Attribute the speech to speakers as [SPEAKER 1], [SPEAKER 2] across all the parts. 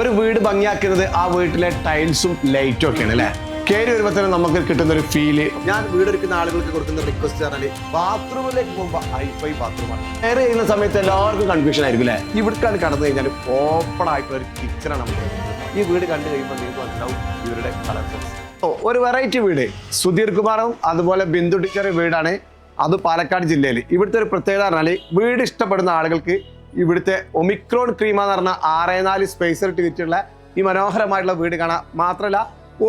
[SPEAKER 1] ഒരു വീട് ഭംഗിയാക്കുന്നത് ആ വീട്ടിലെ ടൈൽസും ലൈറ്റും ഒക്കെയാണ് അല്ലേ? കയറി വരുമ്പോൾ തന്നെ നമുക്ക് കിട്ടുന്ന ഒരു ഫീൽ ഞാൻ വീടൊരുക്കുന്ന ആളുകൾക്ക് കൊടുക്കുന്ന റിക്വസ്റ്റ് പറഞ്ഞാൽ ബാത്റൂമിലേക്ക് പോകുമ്പോൾ ഹൈഫൈ ബാത്റൂമാണ്. കയറി ചെയ്യുന്ന സമയത്ത് എല്ലാവർക്കും കൺഫ്യൂഷൻ ആയിരിക്കും അല്ലേ? ഇവിടേക്കാണ് കടന്നു കഴിഞ്ഞാൽ ഓപ്പൺ ആയിട്ടുള്ള ഒരു കിച്ചണാണ് നമുക്ക്. ഈ വീട് കണ്ടു കഴിയുമ്പോൾ നിങ്ങൾക്ക് മനസ്സിലാവും ഇവരുടെ കളർ ഒരു വെറൈറ്റി വീട്. സുധീർ കുമാറും അതുപോലെ ബിന്ദു ടിക്കറി വീടാണ്. അത് പാലക്കാട് ജില്ലയിൽ ഇവിടുത്തെ ഒരു പ്രത്യേകത പറഞ്ഞാൽ വീട് ഇഷ്ടപ്പെടുന്ന ആളുകൾക്ക് ഇവിടുത്തെ ഒമിക്രോൺ ക്രീമ എന്ന് പറഞ്ഞ ആറേ നാല് സ്പേസർ ഇട്ട് ഈ മനോഹരമായിട്ടുള്ള വീട് കാണാം. മാത്രമല്ല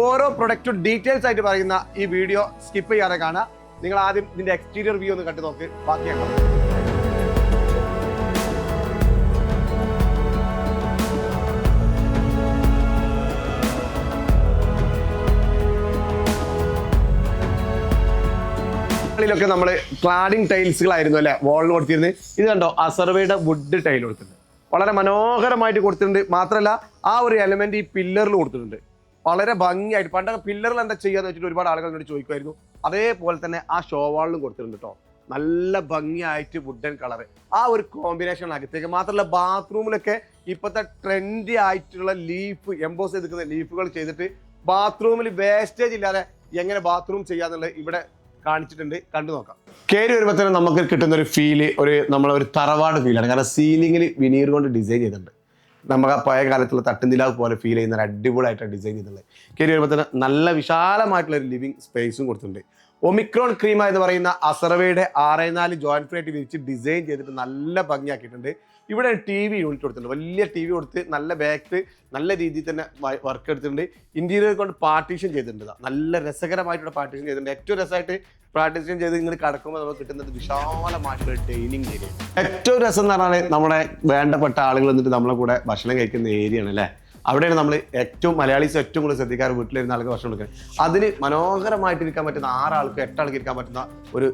[SPEAKER 1] ഓരോ പ്രൊഡക്റ്റും ഡീറ്റെയിൽസ് ആയിട്ട് പറയുന്ന ഈ വീഡിയോ സ്കിപ്പ് ചെയ്യാതെ കാണാം. നിങ്ങൾ ആദ്യം ഇതിന്റെ എക്സ്റ്റീരിയർ വ്യൂ ഒന്ന് കണ്ടു നോക്ക്. ബാക്കിയാണ് ിലൊക്കെ നമ്മൾ ക്ലാഡിംഗ് ടൈൽസുകളായിരുന്നു അല്ലെ? വാളിൽ കൊടുത്തിരുന്നത്. ഇത് കണ്ടോ? അസർവയുടെ വുഡ് ടൈൽ കൊടുത്തിട്ടുണ്ട്. വളരെ മനോഹരമായിട്ട് കൊടുത്തിട്ടുണ്ട്. മാത്രമല്ല ആ ഒരു എലമെന്റ് ഈ പില്ലറിൽ കൊടുത്തിട്ടുണ്ട്. വളരെ ഭംഗിയായിട്ട്. പണ്ടൊക്കെ പില്ലറിൽ എന്താ ചെയ്യാന്ന് വെച്ചിട്ട് ഒരുപാട് ആളുകൾ എന്നോട് ചോദിക്കുമായിരുന്നു. അതേപോലെ തന്നെ ആ ഷോ വാളിലും കൊടുത്തിട്ടുണ്ട് കേട്ടോ നല്ല ഭംഗിയായിട്ട് വുഡൻ കളർ ആ ഒരു കോമ്പിനേഷൻ അകത്തേക്ക്. മാത്രമല്ല ബാത്റൂമിലൊക്കെ ഇപ്പോഴത്തെ ട്രെൻഡി ആയിട്ടുള്ള ലീഫ് എംബോസ് ചെയ്തിരിക്കുന്ന ലീഫുകൾ ചെയ്തിട്ട് ബാത്റൂമിൽ വേസ്റ്റേജ് ഇല്ലാതെ എങ്ങനെ ബാത്റൂം ചെയ്യാന്നുള്ളത് ഇവിടെ കാണിച്ചിട്ടുണ്ട്. കണ്ടു നോക്കാം. കയറി വരുമ്പോൾ തന്നെ നമുക്ക് കിട്ടുന്ന ഒരു ഫീൽ ഒരു നമ്മളെ ഒരു തറവാട് ഫീലാണ് കാരണം സീലിംഗിൽ വിനീർ കൊണ്ട് ഡിസൈൻ ചെയ്തിട്ടുണ്ട്. നമുക്ക് ആ പഴയ കാലത്തുള്ള തട്ടുനിലാവ് പോലെ ഫീൽ ചെയ്യുന്ന ഒരു അടിപൊളിയായിട്ടാണ് ഡിസൈൻ ചെയ്തിട്ടുള്ളത്. കയറി വരുമ്പോൾ തന്നെ നല്ല വിശാലമായിട്ടുള്ള ഒരു ലിവിങ് സ്പേസും കൊടുത്തിട്ടുണ്ട്. ഒമിക്രോൺ ക്രീമ എന്ന് പറയുന്ന അസർവയുടെ ആറേ നാല് ജോയിന്റ് ഫ്രൈറ്റ് വിരിച്ച് ഡിസൈൻ ചെയ്തിട്ട് നല്ല ഭംഗിയാക്കിയിട്ടുണ്ട്. ഇവിടെ ടി വി യൂണിറ്റ് കൊടുത്തിട്ടുണ്ട്. വലിയ ടി വി കൊടുത്ത് നല്ല ബാക്ക് നല്ല രീതിയിൽ തന്നെ വർക്ക് എടുത്തിട്ടുണ്ട്. ഇന്റീരിയർ കൊണ്ട് പാർട്ടീഷൻ ചെയ്തിട്ടുണ്ട്. നല്ല രസകരമായിട്ടുള്ള പാർട്ടീഷൻ ചെയ്തിട്ടുണ്ട്. ഏറ്റവും രസമായിട്ട് പാർട്ടീഷൻ ചെയ്ത് ഇങ്ങനെ കടക്കുമ്പോൾ നമുക്ക് കിട്ടുന്നത് വിശാലമായിട്ടുള്ള ഡൈനിങ് ഏരിയ ഏറ്റവും രസം എന്ന് പറഞ്ഞാൽ നമ്മുടെ വേണ്ടപ്പെട്ട ആളുകൾ എന്നിട്ട് നമ്മളെ കൂടെ ഭക്ഷണം കഴിക്കുന്ന ഏരിയ ആണ് അല്ലേ? അവിടെയാണ് നമ്മൾ ഏറ്റവും മലയാളീസ് ഏറ്റവും കൂടുതൽ ശ്രദ്ധിക്കാറ് വീട്ടിലിരുന്ന ആൾക്ക് ഭക്ഷണം കൊടുക്കുന്നത് അതിന് മനോഹരമായിട്ട് ഇരിക്കാൻ പറ്റുന്ന ആറാൾക്ക് എട്ടാൾക്ക് ഇരിക്കാൻ പറ്റുന്ന ഒരു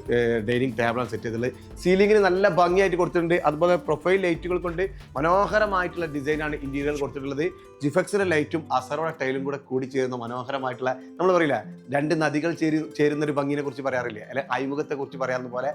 [SPEAKER 1] ഡൈനിങ് ടേബിളാണ് സെറ്റ് ചെയ്തിട്ടുള്ളത്. സീലിങ്ങിന് നല്ല ഭംഗിയായിട്ട് കൊടുത്തിട്ടുണ്ട്. അതുപോലെ പ്രൊഫൈൽ ലൈറ്റുകൾ കൊണ്ട് മനോഹരമായിട്ടുള്ള ഡിസൈനാണ് ഇന്റീരിയർ കൊടുത്തിട്ടുള്ളത്. ജിഫക്സിലെ ലൈറ്റും അസറോടെ ടൈലും കൂടെ കൂടി ചേരുന്ന മനോഹരമായിട്ടുള്ള നമ്മൾ പറയില്ല രണ്ട് നദികൾ ചേരി ചേരുന്ന ഒരു ഭംഗിനെ കുറിച്ച് പറയാറില്ലേ? അല്ലെ അയിമുഖത്തെ കുറിച്ച് പറയാറുന്ന പോലെ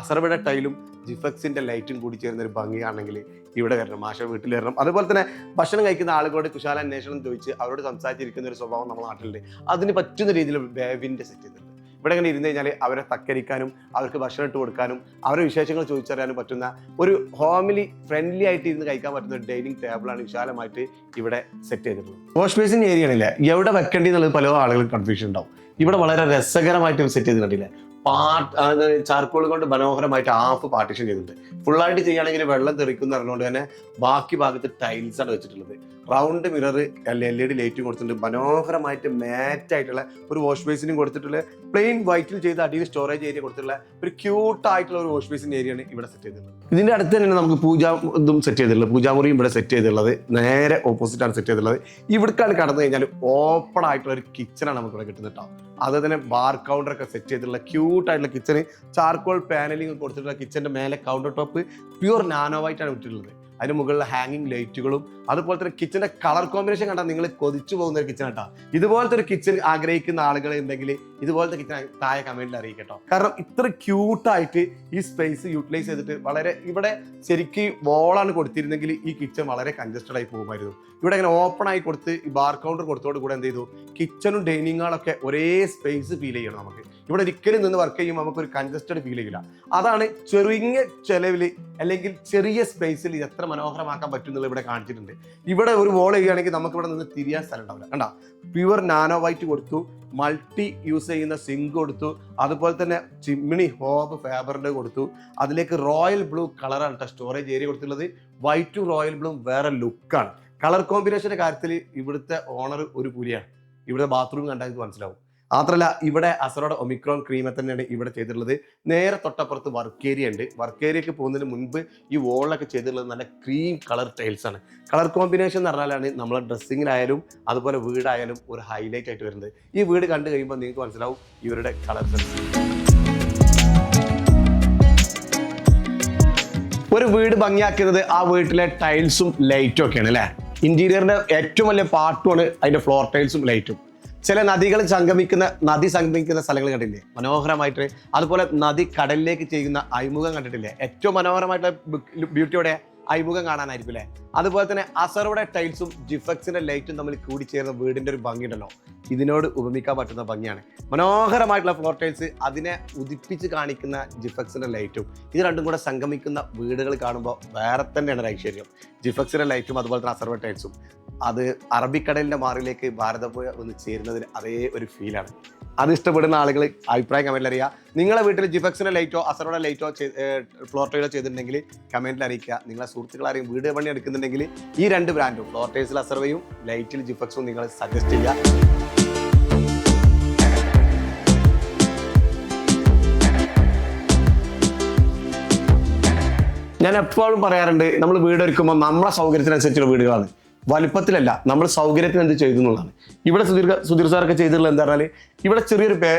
[SPEAKER 1] അസറബയുടെ ടൈലും ജിഫക്സിന്റെ ലൈറ്റും കൂടി ചേരുന്ന ഒരു ഭംഗിയാണെങ്കിൽ ഇവിടെ വരണം മാഷ വീട്ടിൽ വരണം. അതുപോലെ തന്നെ ഭക്ഷണം കഴിക്കുന്ന ആളുകളോട് കുശാല അന്വേഷണം ചോദിച്ച് അവരോട് സംസാരിച്ചിരിക്കുന്ന ഒരു സ്വഭാവം നമ്മുടെ നാട്ടിലുണ്ട്. അതിന് പറ്റുന്ന രീതിയിൽ ബേവിന്റെ സെറ്റ് ചെയ്തിട്ടുണ്ട്. ഇവിടെ ഇങ്ങനെ ഇരുന്ന് കഴിഞ്ഞാൽ അവരെ തക്കരിക്കാനും അവർക്ക് ഭക്ഷണം ഇട്ട് കൊടുക്കാനും അവരുടെ വിശേഷങ്ങൾ ചോദിച്ചറിയാനും പറ്റുന്ന ഒരു ഹോമിലി ഫ്രണ്ട്ലി ആയിട്ട് ഇരുന്ന് കഴിക്കാൻ പറ്റുന്ന ഒരു ഡൈനിങ് ടേബിളാണ് വിശാലമായിട്ട് ഇവിടെ സെറ്റ് ചെയ്തിട്ടുള്ളത്. വാഷ് ബേസിൻ ഏരിയ ആണില്ലേ? എവിടെ വെക്കേണ്ടി എന്നുള്ളത് പല ആളുകൾക്ക് കൺഫ്യൂഷൻ ഉണ്ടാവും. ഇവിടെ വളരെ രസകരമായിട്ട് സെറ്റ് ചെയ്തിട്ടുണ്ടല്ലേ? പാർട്ട് ചാർക്കോൾ കൊണ്ട് മനോഹരമായിട്ട് ഹാഫ് പാർട്ടീഷൻ ചെയ്തിട്ടുണ്ട്. ഫുള്ളായിട്ട് ചെയ്യുകയാണെങ്കിൽ വെള്ളം തെറിക്കുന്ന പറഞ്ഞുകൊണ്ട് തന്നെ ബാക്കി ഭാഗത്ത് ടൈൽസ് ആണ് വെച്ചിട്ടുള്ളത്. Round mirror L E D ലൈറ്റും കൊടുത്തിട്ടുണ്ട്. മനോഹരമായിട്ട് മാറ്റ് ആയിട്ടുള്ള ഒരു വാഷ് ബേസിനും കൊടുത്തിട്ടുള്ള പ്ലെയിൻ വൈറ്റിൽ ചെയ്ത അടിയിൽ സ്റ്റോറേജ് ഏരിയ കൊടുത്തിട്ടുള്ള ഒരു ക്യൂട്ട് ആയിട്ടുള്ള ഒരു വാഷ് ബേസിൻ ഏരിയയാണ് ഇവിടെ സെറ്റ് ചെയ്തിട്ടുള്ളത്. ഇതിന്റെ അടുത്ത് തന്നെ നമുക്ക് പൂജ ഇതും സെറ്റ് ചെയ്തിട്ടുള്ളത്. പൂജാമുറിയും ഇവിടെ സെറ്റ് ചെയ്തിട്ടുള്ളത്. നേരെ ഓപ്പോസിറ്റ് ആണ് സെറ്റ് ചെയ്തിട്ടുള്ളത്. ഇവിടേക്കാണ് കടന്നു കഴിഞ്ഞാൽ ഓപ്പൺ ആയിട്ടുള്ള ഒരു കിച്ചണാണ് നമുക്ക് ഇവിടെ കിട്ടുന്നത് കേട്ടോ അത് തന്നെ ബാർ കൗണ്ടർ ഒക്കെ സെറ്റ് ചെയ്തിട്ടുള്ള ക്യൂട്ട് ആയിട്ടുള്ള കിച്ചണ് ചാർക്കോൾ പാനലിംഗ് കൊടുത്തിട്ടുള്ള കിച്ചന്റെ മേലെ counter top pure nano white ആണ് വിട്ടിട്ടുള്ളത് അതിന് മുകളിൽ ഹാങ്ങിങ് ലൈറ്റുകളും അതുപോലെ തന്നെ കിച്ചന്റെ കളർ കോമ്പിനേഷൻ കണ്ടാൽ നിങ്ങൾ കൊതിച്ചു പോകുന്ന ഒരു കിച്ചൺ കേട്ടോ ഇതുപോലത്തെ ഒരു കിച്ചൺ ആഗ്രഹിക്കുന്ന ആളുകൾ ഉണ്ടെങ്കിൽ ഇതുപോലത്തെ കിച്ചൺ താഴെ കമന്റിൽ അറിയിക്കട്ടോ. കാരണം ഇത്ര ക്യൂട്ടായിട്ട് ഈ സ്പേസ് യൂട്ടിലൈസ് ചെയ്തിട്ട് വളരെ ഇവിടെ ശരിക്കും വോളാണ് കൊടുത്തിരുന്നെങ്കിൽ ഈ കിച്ചൺ വളരെ കൺജസ്റ്റഡ് ആയി പോകുമായിരുന്നു. ഇവിടെ ഇങ്ങനെ ഓപ്പൺ ആയി കൊടുത്ത് ഈ ബാർ കൗണ്ടർ കൊടുത്തോട് കൂടെ എന്ത് ചെയ്തു? കിച്ചണും ഡൈനിങ്ങുകളൊക്കെ ഒരേ സ്പേസ് ഫീൽ ചെയ്യണം നമുക്ക്. ഇവിടെ ഒരിക്കലും നിന്ന് വർക്ക് ചെയ്യുമ്പോൾ നമുക്ക് ഒരു കൺജസ്റ്റഡ് ഫീൽ ചെയ്യില്ല അതാണ് ചെറിയ ചെലവിൽ അല്ലെങ്കിൽ ചെറിയ സ്പേസിൽ ഇത് എത്ര മനോഹരമാക്കാൻ പറ്റും എന്നുള്ളത് ഇവിടെ കാണിച്ചിട്ടുണ്ട്. ഇവിടെ ഒരു വോൾ ചെയ്യുകയാണെങ്കിൽ നമുക്ക് ഇവിടെ നിന്ന് തിരിയാൻ സ്ഥലം ഉണ്ടാവില്ല. കണ്ട? പ്യുവർ നാനോ വൈറ്റ് കൊടുത്തു മൾട്ടി യൂസ് ചെയ്യുന്ന സിങ്ക് കൊടുത്തു അതുപോലെ തന്നെ ചിമ്മിണി ഹോബ് ഫേബറിന്റെ കൊടുത്തു. അതിലേക്ക് റോയൽ ബ്ലൂ കളറാണ് കേട്ടോ സ്റ്റോറേജ് ഏരിയ കൊടുത്തുള്ളത് വൈറ്റും റോയൽ ബ്ലൂ വേറെ ലുക്കാണ് കളർ കോമ്പിനേഷന്റെ കാര്യത്തിൽ ഇവിടുത്തെ ഓണർ ഒരു പുലിയാണ്. ഇവിടെ ബാത്റൂം കണ്ടാൽ മനസ്സിലാവും. മാത്രമല്ല ഇവിടെ അസറോടെ ഒമിക്രോൺ ക്രീമ തന്നെയാണ് ഇവിടെ ചെയ്തിട്ടുള്ളത്. നേരെ തൊട്ടപ്പുറത്ത് വർക്ക് ഏരിയ ഉണ്ട്. വർക്ക് ഏരിയക്ക് പോകുന്നതിന് മുൻപ് ഈ വോളിലൊക്കെ ചെയ്തിട്ടുള്ളത് നല്ല ക്രീം കളർ ടൈൽസ് ആണ്. കളർ കോമ്പിനേഷൻ എന്ന് പറഞ്ഞാലാണ് നമ്മളെ ഡ്രസ്സിങ്ങിലായാലും അതുപോലെ വീടായാലും ഒരു ഹൈലൈറ്റ് ആയിട്ട് വരുന്നത്. ഈ വീട് കണ്ടു കഴിയുമ്പോൾ നിങ്ങൾക്ക് മനസ്സിലാവും ഇവരുടെ കളർ സെൻസ് ഒരു വീട് ഭംഗിയാക്കുന്നത് ആ വീട്ടിലെ ടൈൽസും ലൈറ്റും ഒക്കെയാണ് അല്ലേ? ഇന്റീരിയറിന്റെ ഏറ്റവും വലിയ പാർട്ടുമാണ് അതിന്റെ ഫ്ലോർ ടൈൽസും ലൈറ്റും ചില നദികൾ സംഗമിക്കുന്ന നദി സംഗമിക്കുന്ന സ്ഥലങ്ങൾ കണ്ടില്ലേ? മനോഹരമായിട്ട്. അതുപോലെ നദി കടലിലേക്ക് ചെയ്യുന്ന അഴിമുഖം കണ്ടിട്ടില്ലേ? ഏറ്റവും മനോഹരമായിട്ടുള്ള ബ്യൂട്ടിയോടെ അഭിമുഖം കാണാനായിരിക്കും അല്ലേ? അതുപോലെ തന്നെ അസറുടെ ടൈൽസും ജിഫക്സിന്റെ ലൈറ്റും തമ്മിൽ കൂടിച്ചേർന്ന വീടിന്റെ ഒരു ഭംഗി ഉണ്ടല്ലോ ഇതിനോട് ഉപമിക്കാൻ പറ്റുന്ന ഭംഗിയാണ്. മനോഹരമായിട്ടുള്ള ഫ്ലോർ ടൈൽസ് അതിനെ ഉദിപ്പിച്ച് കാണിക്കുന്ന ജിഫക്സിന്റെ ലൈറ്റും ഇത് രണ്ടും കൂടെ സംഗമിക്കുന്ന വീടുകൾ കാണുമ്പോൾ വേറെ തന്നെയാണ് ഐശ്വര്യം. ജിഫക്സിന്റെ ലൈറ്റും അതുപോലെ തന്നെ അസർവ ടൈൽസും. അത് അറബിക്കടലിന്റെ മാറിലേക്ക് ഭാരതപ്പുഴ ഒന്ന് ചേരുന്നതിന് അതേ ഒരു ഫീലാണ് അത് ഇഷ്ടപ്പെടുന്ന ആളുകൾ അഭിപ്രായം കമന്റിൽ അറിയുക. നിങ്ങളെ വീട്ടിൽ ജിഫക്സിന്റെ ലൈറ്റോ അസറോടെ ലൈറ്റോ ഫ്ലോർ ടൈലോ ചെയ്തിട്ടുണ്ടെങ്കിൽ കമന്റിൽ അറിയിക്കുക. നിങ്ങളെ സുഹൃത്തുക്കൾ ആരെയും വീട് പണി എടുക്കുന്നുണ്ടെങ്കിൽ ഈ രണ്ട് ബ്രാൻഡും ഫ്ലോർ ടൈൽസിൽ അസർവയും ലൈറ്റിൽ ജിഫക്സും നിങ്ങൾ സജസ്റ്റ് ചെയ്യുക. ഞാൻ എപ്പോഴും പറയാറുണ്ട് നമ്മൾ വീട് ഒരുക്കുമ്പോൾ നമ്മളെ സൗകര്യത്തിനനുസരിച്ചുള്ള വീടുകളാണ്. വലുപ്പത്തിലല്ല നമ്മൾ സൗകര്യത്തിന് എന്ത് ചെയ്തു എന്നുള്ളതാണ്. ഇവിടെ സുധീർ സുധീർ സാറൊക്കെ ചെയ്തിട്ടുള്ളത് എന്താ പറഞ്ഞാൽ ഇവിടെ ചെറിയൊരു ബേ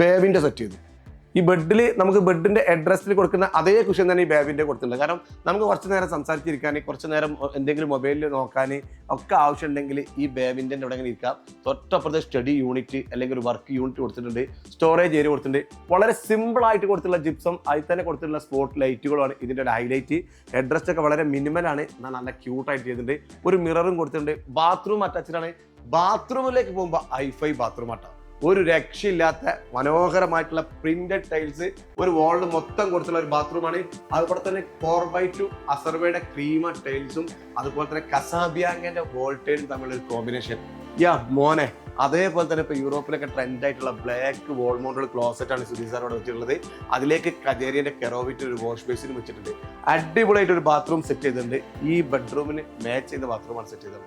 [SPEAKER 1] ബേവിന്റെ സെറ്റ് ചെയ്തു. ഈ ബെഡിൽ നമുക്ക് ബെഡിന്റെ അഡ്രസ്സിൽ കൊടുക്കുന്ന അതേ കുഷൻ തന്നെ ഈ ബാബിന്റെ കൊടുത്തിട്ടുണ്ട് കാരണം നമുക്ക് കുറച്ച് നേരം സംസാരിച്ചിരിക്കാൻ കുറച്ച് നേരം എന്തെങ്കിലും മൊബൈലിൽ നോക്കാൻ ഒക്കെ ആവശ്യമുണ്ടെങ്കിൽ ഈ ബേബിന്റെ ഇവിടെ ഇങ്ങനെ ഇരിക്കാം. തൊട്ടപ്പുറത്തെ സ്റ്റഡി യൂണിറ്റ് അല്ലെങ്കിൽ ഒരു വർക്ക് യൂണിറ്റ് കൊടുത്തിട്ടുണ്ട്. സ്റ്റോറേജ് ഏരിയ കൊടുത്തിട്ടുണ്ട്. വളരെ സിമ്പിൾ ആയിട്ട് കൊടുത്തിട്ടുള്ള ജിപ്സം അതിൽ തന്നെ കൊടുത്തിട്ടുള്ള സ്പോട്ട് ലൈറ്റുകളാണ് ഇതിന്റെ ഒരു ഹൈലൈറ്റ് അഡ്രസ് ഒക്കെ വളരെ മിനിമലാണ് എന്നാൽ നല്ല ക്യൂട്ടായിട്ട് ചെയ്തിട്ടുണ്ട്. ഒരു മിററും കൊടുത്തിട്ടുണ്ട്. ബാത്റൂം അറ്റാച്ച്ഡാണ് ബാത്റൂമിലേക്ക് പോകുമ്പോൾ ഐഫൈ ബാത്റൂം ആട്ടോ. ഒരു രക്ഷയില്ലാത്ത മനോഹരമായിട്ടുള്ള പ്രിന്റഡ് ടൈൽസ് ഒരു വാളിൽ മൊത്തം കൊടുത്തുള്ള ഒരു ബാത്റൂമാണ് അതുപോലെ തന്നെ ഫോർ ബൈ ടു അസർവയുടെ ക്രീമ ടൈൽസും അതുപോലെ തന്നെ കസാബിയാങ്ങിന്റെ വോൾട്ടേജും തമ്മിലൊരു കോമ്പിനേഷൻ യാ മോനെ അതേപോലെ തന്നെ ഇപ്പൊ യൂറോപ്പിലൊക്കെ ട്രെൻഡ് ആയിട്ടുള്ള ബ്ലാക്ക് വോൾ മൗണ്ടുള്ള ക്ലോസറ്റ് ആണ് സുധീർ സാറോട് വെച്ചിട്ടുള്ളത്. അതിലേക്ക് കജേരിയന്റെ കെറോവിറ്റ് ഒരു വാഷ് ബേസിനും വെച്ചിട്ടുണ്ട്. അടിപൊളിയായിട്ട് ഒരു ബാത്റൂം സെറ്റ് ചെയ്തിട്ടുണ്ട്. ഈ ബെഡ്റൂമിന് മാച്ച് ചെയ്ത ബാത്റൂമാണ് സെറ്റ് ചെയ്തത്.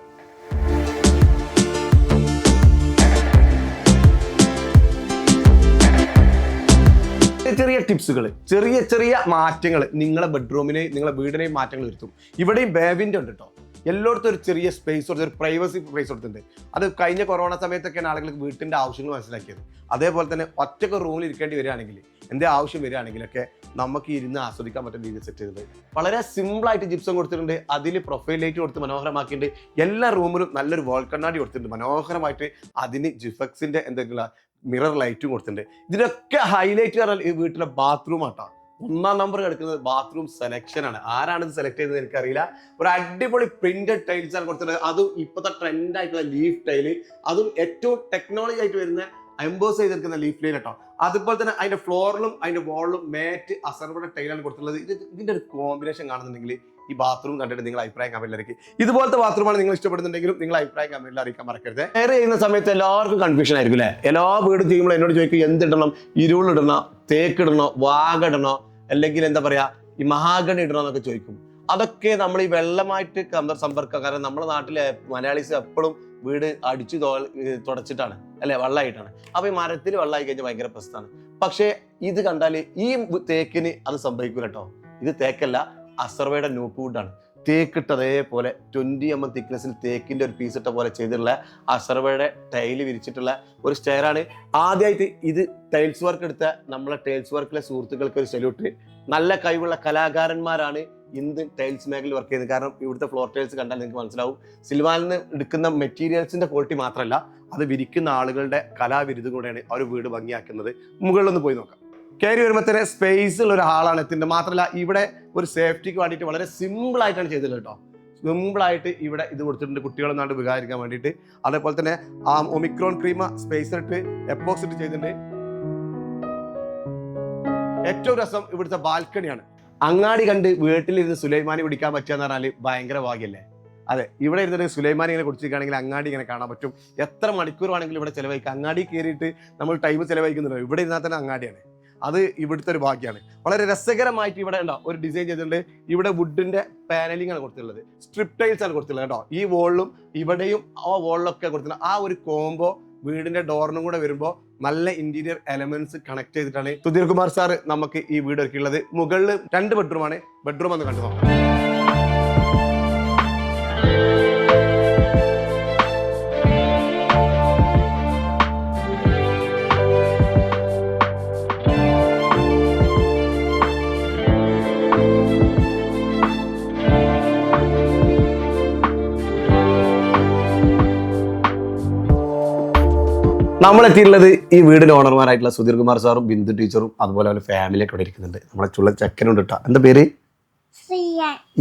[SPEAKER 1] ചെറിയ ചെറിയ ടിപ്സുകൾ ചെറിയ ചെറിയ മാറ്റങ്ങൾ നിങ്ങളെ ബെഡ്റൂമിനെ നിങ്ങളെ വീടിനെയും മാറ്റങ്ങൾ വരുത്തും. ഇവിടെയും ബേബിന്റെ ഉണ്ട് കേട്ടോ എല്ലായിടത്തും ഒരു ചെറിയ സ്പേസ് കൊടുത്ത് ഒരു പ്രൈവസി സ്പേസ് കൊടുത്തിട്ടുണ്ട്. അത് കഴിഞ്ഞ കൊറോണ സമയത്തൊക്കെയാണ് ആളുകൾക്ക് വീട്ടിന്റെ ആവശ്യങ്ങൾ മനസ്സിലാക്കിയത്. അതേപോലെ തന്നെ ഒറ്റയ്ക്ക് റൂമിൽ ഇരിക്കേണ്ടി വരികയാണെങ്കിൽ എന്റെ ആവശ്യം വരികയാണെങ്കിലൊക്കെ നമുക്ക് ഇരുന്ന് ആസ്വദിക്കാൻ പറ്റുന്ന രീതിയിൽ സെറ്റ് ചെയ്തിട്ടുണ്ട്. വളരെ സിമ്പിളായിട്ട് ജിപ്സം കൊടുത്തിട്ടുണ്ട്. അതിൽ പ്രൊഫൈൽ ലൈറ്റ് കൊടുത്ത് മനോഹരമാക്കിയിട്ടുണ്ട്. എല്ലാ റൂമിലും നല്ലൊരു വോൾക്കണ്ണാടി കൊടുത്തിട്ടുണ്ട്. മനോഹരമായിട്ട് അതിന് ജിഫക്സിന്റെ എന്തെങ്കിലും മിറർ ലൈറ്റും കൊടുത്തിട്ടുണ്ട്. ഇതിനൊക്കെ ഹൈലൈറ്റ് പറഞ്ഞാൽ ഈ വീട്ടിലെ ബാത്റൂം ആട്ടോ. ഒന്നാം നമ്പർ കിടക്കുന്നത് ബാത്റൂം സെലക്ഷൻ ആണ്. ആരാണ് ഇത് സെലക്ട് ചെയ്തത് എനിക്കറിയില്ല. ഒരു അടിപൊളി പ്രിന്റഡ് ടൈൽസ് ആണ് കൊടുത്തിട്ടുള്ളത്. അതും ഇപ്പോഴത്തെ ട്രെൻഡ് ആയിട്ടുള്ള ലീഫ് ടൈൽ അതും ഏറ്റവും ടെക്നോളജി ആയിട്ട് വരുന്ന എംബോസ് ചെയ്തിരിക്കുന്ന ലീഫ് ലൈൻ കേട്ടോ അതുപോലെ തന്നെ അതിന്റെ ഫ്ലോറിലും അതിന്റെ വാളിലും മാറ്റ് അസർവയുടെ ടൈലാണ് കൊടുത്തിട്ടുള്ളത്. ഇത് ഇതിന്റെ ഒരു കോമ്പിനേഷൻ കാണുന്നുണ്ടെങ്കിൽ ഈ ബാത്റൂം കണ്ടിട്ട് നിങ്ങൾ അഭിപ്രായം കമന്റിൽ അറിയിക്കും ഇതുപോലത്തെ ബാത്റൂമാണ് നിങ്ങൾ ഇഷ്ടപ്പെടുന്നുണ്ടെങ്കിലും നിങ്ങൾ അഭിപ്രായം കമന്റിൽ അറിയിക്കാൻ മറക്കരുത്. ഷെയർ ചെയ്യുന്ന സമയത്ത് എല്ലാവർക്കും കൺഫ്യൂഷൻ ആയിരിക്കും അല്ലേ? എല്ലാ വീടും ചെയ്യുമ്പോൾ എന്നോട് ചോദിക്കും എന്തിടണം? ഇരുളിടണോ തേക്കിടണോ വാഗിടണോ അല്ലെങ്കിൽ എന്താ പറയാ ഈ മഹാഗണി ഇടണോ എന്നൊക്കെ ചോദിക്കും. അതൊക്കെ നമ്മൾ ഈ വെള്ളമായിട്ട് സമ്പർക്കം കാരണം നമ്മുടെ നാട്ടിലെ മലയാളീസ് എപ്പോഴും വീട് അടിച്ചു തുടച്ചിട്ടാണ്. അല്ലെ? വെള്ളമായിട്ടാണ്. അപ്പൊ ഈ മരത്തിൽ വെള്ളമായി കഴിഞ്ഞാൽ ഭയങ്കര പ്രശ്നമാണ്. പക്ഷേ ഇത് കണ്ടാൽ ഈ തേക്കിന് അത് സംഭവിക്കൂല കേട്ടോ. ഇത് തേക്കല്ല അസർവയുടെ നൂപ്പ് വുഡാണ് തേക്കിട്ട് അതേപോലെ ട്വന്റി എം എം തിക്നെസ്സിൽ തേക്കിന്റെ ഒരു പീസ് ഇട്ട പോലെ ചെയ്തിട്ടുള്ള അസർവയുടെ ടൈൽ വിരിച്ചിട്ടുള്ള ഒരു സ്റ്റെയറാണ് ആദ്യമായിട്ട് ഇത് ടൈൽസ് വർക്ക് എടുത്ത നമ്മളെ ടൈൽസ് വർക്കിലെ സുഹൃത്തുക്കൾക്ക് ഒരു സല്യൂട്ട് നല്ല കഴിവുള്ള കലാകാരന്മാരാണ് ഇന്ത് ടൈൽസ് മേഖലയിൽ വർക്ക് ചെയ്യുന്നത്. കാരണം ഇവിടുത്തെ ഫ്ലോർ ടൈൽസ് കണ്ടാൽ നിങ്ങൾക്ക് മനസ്സിലാവും. സിൽവാനിൽ നിന്ന് എടുക്കുന്ന മെറ്റീരിയൽസിന്റെ ക്വാളിറ്റി മാത്രമല്ല അത് വിരിക്കുന്ന ആളുകളുടെ കലാവിരുദ്ധം കൂടെയാണ് അവർ വീട് ഭംഗിയാക്കുന്നത്. മുകളിലൊന്ന് പോയി നോക്കാം. കയറി വരുമ്പോൾ തന്നെ സ്പേസ് ഉള്ള ഒരു ഹാളാണ് എത്തിന്റെ. മാത്രമല്ല ഇവിടെ ഒരു സേഫ്റ്റിക്ക് വേണ്ടിയിട്ട് വളരെ സിമ്പിൾ ആയിട്ടാണ് ചെയ്തത് കേട്ടോ. സിമ്പിൾ ആയിട്ട് ഇവിടെ ഇത് കൊടുത്തിട്ടുണ്ട് കുട്ടികളൊന്നാണ്ട് വികാരിക്കാൻ വേണ്ടിയിട്ട്. അതേപോലെ തന്നെ ആ ഒമിക്രോൺ ക്രീമ സ്പേസ് ഇട്ട് എപ്പോസിറ്റ് ചെയ്തിട്ടുണ്ട്. ഏറ്റവും രസം ഇവിടുത്തെ ബാൽക്കണിയാണ്. അങ്ങാടി കണ്ട് വീട്ടിലിരുന്ന് സുലൈമാനി പിടിക്കാൻ പറ്റുക എന്ന് പറഞ്ഞാൽ ഭയങ്കര ഭാഗ്യല്ലേ? അതെ ഇവിടെ ഇരുന്നിട്ട് സുലൈമാനി ഇങ്ങനെ കുടിച്ചിരിക്കുകയാണെങ്കിൽ അങ്ങാടി ഇങ്ങനെ കാണാൻ പറ്റും. എത്ര മണിക്കൂർ ആണെങ്കിലും ഇവിടെ ചിലവഴിക്കാം. അങ്ങാടി കയറിയിട്ട് നമ്മൾ ടൈം ചിലവഴിക്കുന്നുണ്ടോ ഇവിടെ ഇരുന്നാൽ തന്നെ അങ്ങാടിയാണ്. അത് ഇവിടുത്തെ ഒരു ഭാഗ്യമാണ് വളരെ രസകരമായിട്ട് ഇവിടെ ഉണ്ടോ ഒരു ഡിസൈൻ ചെയ്തിട്ടുണ്ട്. ഇവിടെ വുഡിന്റെ പാനലിംഗ് ആണ് കൊടുത്തിട്ടുള്ളത്. സ്ട്രിപ് ടൈൽസ് ആണ് കൊടുത്തിട്ടുള്ളത് കേട്ടോ. ഈ വോളിലും ഇവിടെയും ആ വോളിലൊക്കെ കൊടുത്തിട്ടുള്ള ആ ഒരു കോംബോ വീടിന്റെ ഡോറിനും കൂടെ വരുമ്പോൾ നല്ല ഇന്റീരിയർ എലമെന്റ്സ് കണക്ട് ചെയ്തിട്ടാണ്. സുധീർ കുമാർ സാർ നമുക്ക് ഈ വീട് ഒരുക്കിയുള്ളത് മുകളിൽ രണ്ട് ബെഡ്റൂമാണ് ബെഡ്റൂം ഒന്ന് കണ്ടു നോക്കാം. നമ്മൾ എത്തിയിട്ടുള്ളത് ഈ വീടിന്റെ ഓണർമാരായിട്ടുള്ള സുധീർ കുമാർ സാറും ബിന്ദു ടീച്ചറും അതുപോലെ അവരുടെ ഫാമിലിയൊക്കെ ഇവിടെ ഇരിക്കുന്നുണ്ട്. നമ്മളെ ചുള്ള ചെക്കനുണ്ട് കേട്ടോ. എന്താ പേര്?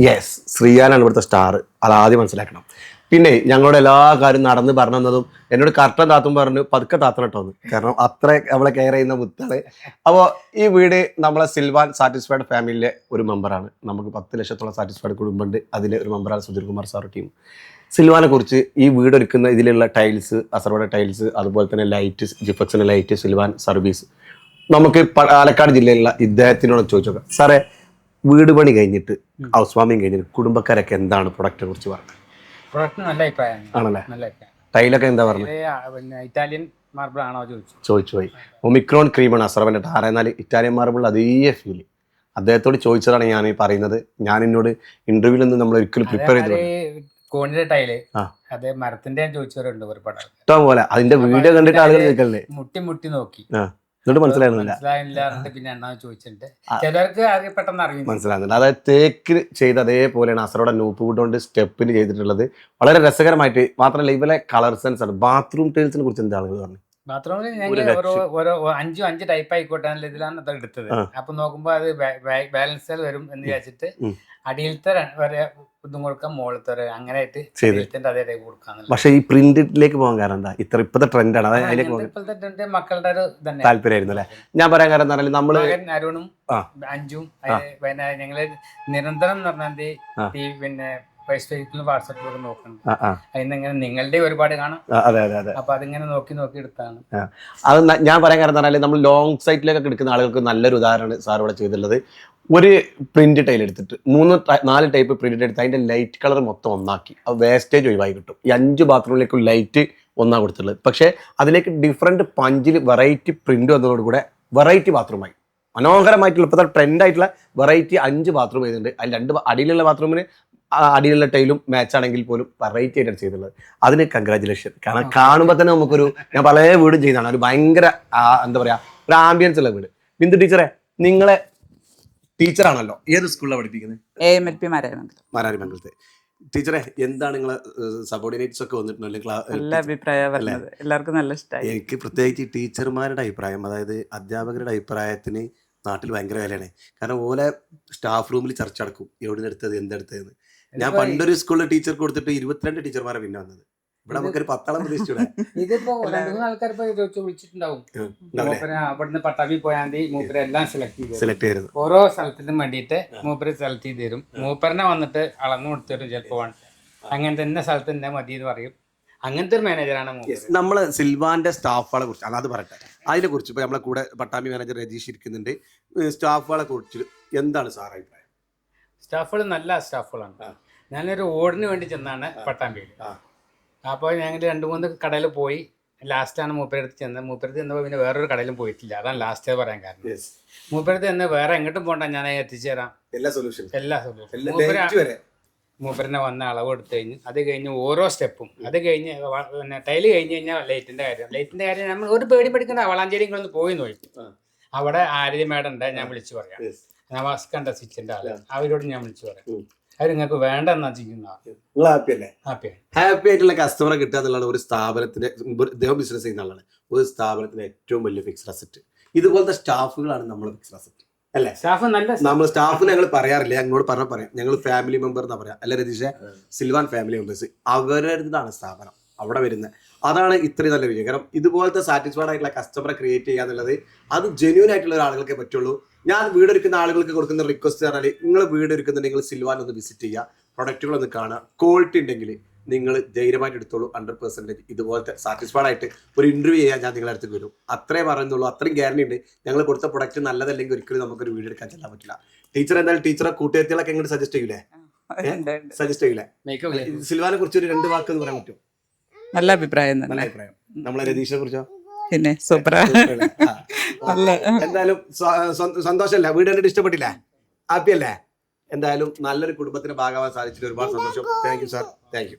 [SPEAKER 1] യെസ് ശ്രീയാനാണ് ഇവിടുത്തെ സ്റ്റാർ അത് ആദ്യം മനസ്സിലാക്കണം. പിന്നെ ഞങ്ങളുടെ എല്ലാ കാര്യം നടന്ന് പറഞ്ഞു തന്നതും എന്നോട് കറക്റ്റ് താത്തും പറഞ്ഞു പതുക്കെ താത്തണം കേട്ടോ കാരണം അത്ര അവളെ കെയർ ചെയ്യുന്ന മുത്താണ്. അപ്പോൾ ഈ വീട് നമ്മളെ സിൽവാൻ സാറ്റിസ്ഫൈഡ് ഫാമിലിയിലെ ഒരു മെമ്പറാണ് നമുക്ക് പത്ത് ലക്ഷത്തോളം സാറ്റിസ്ഫൈഡ് കുടുംബമുണ്ട്. അതിലെ ഒരു മെമ്പറാണ് സുധീർ കുമാർ സാർ ടീം സിൽവാനെ കുറിച്ച് ഈ വീട് ഒരുക്കുന്ന ഇതിലുള്ള ടൈൽസ് അസർവട ടൈൽസ് അതുപോലെ തന്നെ ലൈറ്റ് ജിഫക്സിന്റെ ലൈറ്റ് സിൽവാൻ സർവീസ്. നമുക്ക് പാലക്കാട് ജില്ലയിലുള്ള ഇദ്ദേഹത്തിനോട് ചോദിച്ചു നോക്കാം. സാറേ വീട് പണി കഴിഞ്ഞിട്ട് ഹൗസ് വാമിങ് കഴിഞ്ഞിട്ട് കുടുംബക്കാരൊക്കെ എന്താണ് പ്രൊഡക്റ്റിനെ കുറിച്ച് പറഞ്ഞത്?
[SPEAKER 2] പ്രൊഡക്റ്റ് നല്ല അഭിപ്രായമാണ്.
[SPEAKER 1] ആണല്ലേ?
[SPEAKER 2] നല്ല അഭിപ്രായം
[SPEAKER 1] ടൈലൊക്കെ എന്താ പറഞ്ഞത്?
[SPEAKER 2] ഇറ്റാലിയൻ മാർബിൾ ആണോ ചോദിച്ചു
[SPEAKER 1] ചോദിച്ചു പോയി. ഒമിക്രോൺ ക്രീമാണ് അസർവന്റെ ഇറ്റാലിയൻ മാർബിൾ അതേ ഫീൽ അദ്ദേഹത്തോട് ചോദിച്ചതാണ് ഞാൻ ഈ പറയുന്നത്. ഞാൻ എന്നോട് ഇന്റർവ്യൂവിൽ നിന്ന് നമ്മൾ ഒരിക്കലും പ്രിപ്പയർ ചെയ്ത്
[SPEAKER 2] കോണിന്റെ
[SPEAKER 1] ടൈൽ.
[SPEAKER 2] അത് മരത്തിന്റെ ചോദിച്ചവരുണ്ട് ഒരുപാട്.
[SPEAKER 1] ഇഷ്ടം പോലെ. അതിന്റെ വീഡിയോ കണ്ടിട്ട് ആളുകൾ
[SPEAKER 2] മുട്ടി മുട്ടി നോക്കി.
[SPEAKER 1] എന്നിട്ട് മനസ്സിലായിരുന്നില്ല
[SPEAKER 2] മനസ്സിലായില്ല എന്നിട്ട് പിന്നെ എണ്ണ ചോദിച്ചിട്ടുണ്ട്. ചിലർക്ക് പെട്ടെന്ന്
[SPEAKER 1] മനസ്സിലാകുന്നുണ്ട്. അതായത് തേക്ക് ചെയ്ത അതേപോലെയാണ് അസറോടെ നൂപ്പ് കൊണ്ട് സ്റ്റെപ്പിന് ചെയ്തിട്ടുള്ളത്. വളരെ രസകരമായിട്ട് മാത്രമല്ല ഇവരെ കളർ സെൻസ് ആണ്. ബാത്റൂം ടൈൽസിനെ കുറിച്ച് എന്താ ആളുകൾ പറഞ്ഞു?
[SPEAKER 2] ബാത്റൂമിൽ ഞങ്ങൾ ഓരോ ഓരോ അഞ്ചും അഞ്ച് ടൈപ്പ് ആയിക്കോട്ടെ എന്നുള്ള ഇതിലാണ് അത് എടുത്തത്. അപ്പൊ നോക്കുമ്പോ അത് ബാലൻസ് വരും എന്ന് വിചാരിച്ചിട്ട്. അടിയിലത്തെ വരെ ഇതും കൊടുക്കാം മുകളിലത്തെ ഒരു അങ്ങനെ ആയിട്ട്. അടിയിലത്തെ അതേ ടൈപ്പ്
[SPEAKER 1] പക്ഷേ ഈ പ്രിന്റിലേക്ക് പോകാൻ കാരണം എന്താ? ഇത്ര ഇപ്പോഴത്തെ ട്രെൻഡാണ് അതായത് അതിലേക്ക്
[SPEAKER 2] ഇപ്പോഴത്തെ മക്കളുടെ ഒരു തന്നെ
[SPEAKER 1] താല്പര്യമായിരുന്നു അല്ലേ? ഞാൻ പറയാൻ കാരണം എന്താ പറഞ്ഞാൽ
[SPEAKER 2] നമ്മൾ അരുണും അഞ്ചും പിന്നെ ഞങ്ങൾ നിരന്തരം എന്ന് പറഞ്ഞാൽ ഈ പിന്നെ ഫേസ്ബുക്കിലും വാട്സപ്പിലൊക്കെ നോക്കുന്നുണ്ട്.
[SPEAKER 1] ആ,
[SPEAKER 2] നിങ്ങളുടെ ഒരുപാട് കാണാം.
[SPEAKER 1] അതെ അതെ അതെ.
[SPEAKER 2] അപ്പൊ അതിങ്ങനെ നോക്കി നോക്കി എടുത്താണ്.
[SPEAKER 1] അത് ഞാൻ പറയാൻ കാരണം പറഞ്ഞാൽ നമ്മൾ ലോങ് സൈറ്റിലേക്കൊക്കെ എടുക്കുന്ന ആളുകൾക്ക് നല്ലൊരു ഉദാഹരണം സാർ ഇവിടെ ചെയ്തിട്ടുള്ളത്. ഒരു പ്രിന്റ് ടൈൽ എടുത്തിട്ട് മൂന്ന് നാല് ടൈപ്പ് പ്രിന്റ് എടുത്ത് അതിന്റെ ലൈറ്റ് കളർ മൊത്തം ഒന്നാക്കി. അത് വേസ്റ്റേജ് ഒഴിവായി കിട്ടും. ഈ അഞ്ച് ബാത്റൂമിലേക്കും ലൈറ്റ് ഒന്നാ കൊടുത്തിട്ടുള്ളത്. പക്ഷേ അതിലേക്ക് ഡിഫറെന്റ് പഞ്ചിൽ വെറൈറ്റി പ്രിന്റ് വന്നതോടുകൂടെ വെറൈറ്റി ബാത്റൂമായി മനോഹരമായിട്ടുള്ള ഇപ്പോഴത്തെ ട്രെൻഡ് ആയിട്ടുള്ള വെറൈറ്റി അഞ്ച് ബാത്റൂം ചെയ്തിട്ടുണ്ട് അതിൽ രണ്ട് അടിയിലുള്ള ബാത്റൂമിന് അടിയിലുള്ള ടൈലും മാച്ച് ആണെങ്കിൽ പോലും വെറൈറ്റി ആയിട്ടാണ് ചെയ്തിട്ടുള്ളത്. അതിന് കൺഗ്രാചുലേഷൻ കാരണം കാണുമ്പോൾ തന്നെ നമുക്കൊരു ഞാൻ പല വീടും ചെയ്യുന്നതാണ് ഒരു ഭയങ്കര എന്താ പറയാ ഒരു ആംബിയൻസ് ഉള്ള വീട്. ബിന്ദു ടീച്ചറെ നിങ്ങളെ ടീച്ചറാണല്ലോ. ഏത് സ്കൂളിലാണ് പഠിപ്പിക്കുന്നത്
[SPEAKER 3] A M L P Marayanamangalam
[SPEAKER 1] മാരാരിമംഗലത്തെ. ടീച്ചറെ എന്താണ് നിങ്ങളെ സബോർഡിനേറ്റ്സ് ഒക്കെ വന്നിട്ടുണ്ടോ? അല്ലെങ്കിൽ
[SPEAKER 3] നല്ല അഭിപ്രായം പറഞ്ഞത്. എല്ലാവർക്കും നല്ല ഇഷ്ടമായി
[SPEAKER 1] എനിക്ക് പ്രത്യേകിച്ച് ടീച്ചർമാരുടെ അഭിപ്രായം അതായത് അധ്യാപകരുടെ അഭിപ്രായത്തിന് നാട്ടിൽ ഭയങ്കര വിലയാണ്. കാരണം ഓലെ സ്റ്റാഫ് റൂമിൽ ചർച്ച നടക്കും. എവിടെ നിന്ന് എടുത്തത് എന്തെടുത്തതെന്ന് ഞാൻ പണ്ടൊരു സ്കൂളിലെ ടീച്ചർ കൊടുത്തിട്ട് ഇരുപത്തിരണ്ട് ടീച്ചർമാരെ പിന്നെ വന്നത്. ഇവിടെ നമുക്കൊരു പത്താളം പ്രതീക്ഷിച്ചൂടെ?
[SPEAKER 2] ഇതിപ്പോ രണ്ടു മൂന്ന് ആൾക്കാർ ഇപ്പൊ ചോദിച്ചു വിളിച്ചിട്ടുണ്ടാവും. മൂപ്പര് അവിടുന്ന് പട്ടാമ്പി മൂപ്പര് എല്ലാം സെലക്ട് ചെയ്ത്
[SPEAKER 1] സെലക്ട്
[SPEAKER 2] ഓരോ സ്ഥലത്തിനും വേണ്ടിയിട്ട് മൂപ്പര് സെലക്ട് ചെയ്ത് തരും. മൂപ്പരനെ വന്നിട്ട് അളന്നു കൊടുത്തിട്ട് ചിലപ്പോ അങ്ങനത്തെ ഇന്ന സ്ഥലത്ത് ഇന്ന മതി എന്ന് പറയും. അങ്ങനത്തെ ഒരു മാനേജറാണ് നമ്മൾ
[SPEAKER 1] നമ്മൾ സിൽവാന്റെ സ്റ്റാഫുകളെ കുറിച്ച് അതാത് പറയട്ടെ. അതിനെ കുറിച്ച് ഇപ്പൊ നമ്മളെ കൂടെ പട്ടാമി മാനേജർ രജീഷ് ഇരിക്കുന്നുണ്ട്. സ്റ്റാഫുകളെ കുറിച്ച് എന്താണ് സാർ അഭിപ്രായം?
[SPEAKER 2] സ്റ്റാഫുകൾ നല്ല സ്റ്റാഫുകളാണ്. ഞാനൊരു ഓടിന് വേണ്ടി ചെന്നാണ് പട്ടാമ്പിയിൽ. അപ്പോൾ ഞങ്ങൾ രണ്ട് മൂന്ന് കടയിൽ പോയി. ലാസ്റ്റാണ് മൂപ്പരടുത്ത് ചെന്നത് മൂപ്പരത്ത് ചെന്നപ്പോൾ പിന്നെ വേറൊരു കടയിലും പോയിട്ടില്ല. അതാണ് ലാസ്റ്റ് പറയാൻ കാരണം. മൂപ്പരത്ത് ചെന്ന് വേറെ എങ്ങോട്ടും പോകണ്ട ഞാൻ എത്തിച്ചേരാം.
[SPEAKER 1] എല്ലാ സൊല്യൂഷൻ
[SPEAKER 2] എല്ലാ
[SPEAKER 1] വരെ.
[SPEAKER 2] മൂപ്പരനെ വന്ന അളവ് എടുത്തു കഴിഞ്ഞ് അത് കഴിഞ്ഞ് ഓരോ സ്റ്റെപ്പും. അത് കഴിഞ്ഞ് പിന്നെ ടൈൽ കഴിഞ്ഞ് കഴിഞ്ഞാൽ ലൈറ്റിന്റെ കാര്യം. ലൈറ്റിന്റെ കാര്യം നമ്മൾ ഒരു പേടി പഠിക്കേണ്ട വളാഞ്ചേരി ഒന്ന് പോയി നോക്കി അവിടെ ആര്യ മേഡം ഉണ്ട് ഞാൻ വിളിച്ചു പറയാം. നവാസ്കണ്ട സ്വിച്ചിന്റെ ആൾ. അവരോട് ഞാൻ വിളിച്ചു പറയാം.
[SPEAKER 1] ഉം.
[SPEAKER 2] വേണ്ട നിങ്ങൾക്ക് വേണ്ടെന്നാ ചെയ്യുന്ന
[SPEAKER 1] നിങ്ങൾ ഹാപ്പി അല്ലേ?
[SPEAKER 2] ഹാപ്പിയാണ്
[SPEAKER 1] ഹാപ്പി ആയിട്ടുള്ള കസ്റ്റമറെ കിട്ടുക എന്നുള്ളതാണ് ഒരു സ്ഥാപനത്തിന്റെ ഇദ്ദേഹം ബിസിനസ് ചെയ്യുന്ന ആളാണ്. ഒരു സ്ഥാപനത്തിന്റെ ഏറ്റവും വലിയ ഫിക്സ്ഡ് അസറ്റ് ഇതുപോലത്തെ സ്റ്റാഫുകളാണ് നമ്മൾ ഫിക്സ്ഡ് അസറ്റ് അല്ലേ?
[SPEAKER 2] സ്റ്റാഫ് നല്ല
[SPEAKER 1] നമ്മൾ സ്റ്റാഫ് ഞങ്ങൾ പറയാറില്ല. ഞങ്ങളോട് പറഞ്ഞ പറയാം. ഞങ്ങൾ ഫാമിലി മെമ്പർ എന്നാ പറയാം. അല്ല രതീഷ? സിൽവാൻ ഫാമിലി മെമ്പേഴ്സ് അവരുടേതാണ് സ്ഥാപനം അവിടെ വരുന്നത് അതാണ് ഇത്രയും നല്ല വിജയം. കാരണം ഇതുപോലത്തെ സാറ്റിസ്ഫൈഡ് ആയിട്ടുള്ള കസ്റ്റമറെ ക്രിയേറ്റ് ചെയ്യുക എന്നുള്ളത് അത് ജെന്യൂൻ ആയിട്ടുള്ള ഒരാളുകൾക്കേ പറ്റുള്ളൂ. ഞാൻ വീടൊരുക്കുന്ന ആളുകൾക്ക് കൊടുക്കുന്ന റിക്വസ്റ്റ് പറഞ്ഞാൽ നിങ്ങൾ വീടൊരുക്കുന്നുണ്ടെങ്കിൽ നിങ്ങൾ സിൽവാൻ ഒന്ന് വിസിറ്റ് ചെയ്യുക. പ്രൊഡക്റ്റുകൾ ഒന്ന് കാണുക. ക്വാളിറ്റി ഉണ്ടെങ്കിൽ നിങ്ങൾ ധൈര്യമായിട്ട് എടുത്തോളൂ. ഹൺഡ്രഡ് പെർസെന്റേജ് ഇതുപോലത്തെ സാറ്റിസ്ഫൈഡ് ആയിട്ട് ഒരു ഇന്റർവ്യൂ ചെയ്യാൻ ഞാൻ നിങ്ങളുടെ അടുത്ത് വരും. അത്രേ പറയുന്നുള്ളൂ. അത്രയും ഗ്യാരണ്ടി ഉണ്ട്. ഞങ്ങൾ കൊടുത്ത പ്രൊഡക്റ്റ് നല്ലതല്ലെങ്കിൽ ഒരിക്കലും നമുക്കൊരു വീഡിയോ എടുക്കാൻ ചെല്ലാൻ പറ്റില്ല. ടീച്ചർ എന്തായാലും ടീച്ചറെ കൂട്ടുകാരികളൊക്കെ എങ്ങോട്ട് സജസ്റ്റ് ചെയ്യൂലേ. സജസ്റ്റ് ചെയ്യൂലേ?
[SPEAKER 2] മേക്കപ്പ്
[SPEAKER 1] സിൽവാനെ കുറിച്ച് ഒരു രണ്ട് വാക്ക് എന്ന് പറയാൻ പറ്റും
[SPEAKER 3] നല്ല അഭിപ്രായം
[SPEAKER 1] നല്ല അഭിപ്രായം. നമ്മളെ രതീഷിനെ കുറിച്ചോ?
[SPEAKER 3] പിന്നെ. നല്ല
[SPEAKER 1] എന്തായാലും സന്തോഷമല്ല വീട് കണ്ടിട്ട് ഇഷ്ടപ്പെട്ടില്ല? ഹാപ്പി അല്ലേ എന്തായാലും നല്ലൊരു കുടുംബത്തിന്റെ ഭാഗമാകാൻ സാധിച്ചിട്ട് ഒരുപാട് സന്തോഷം. Thank you sir thank you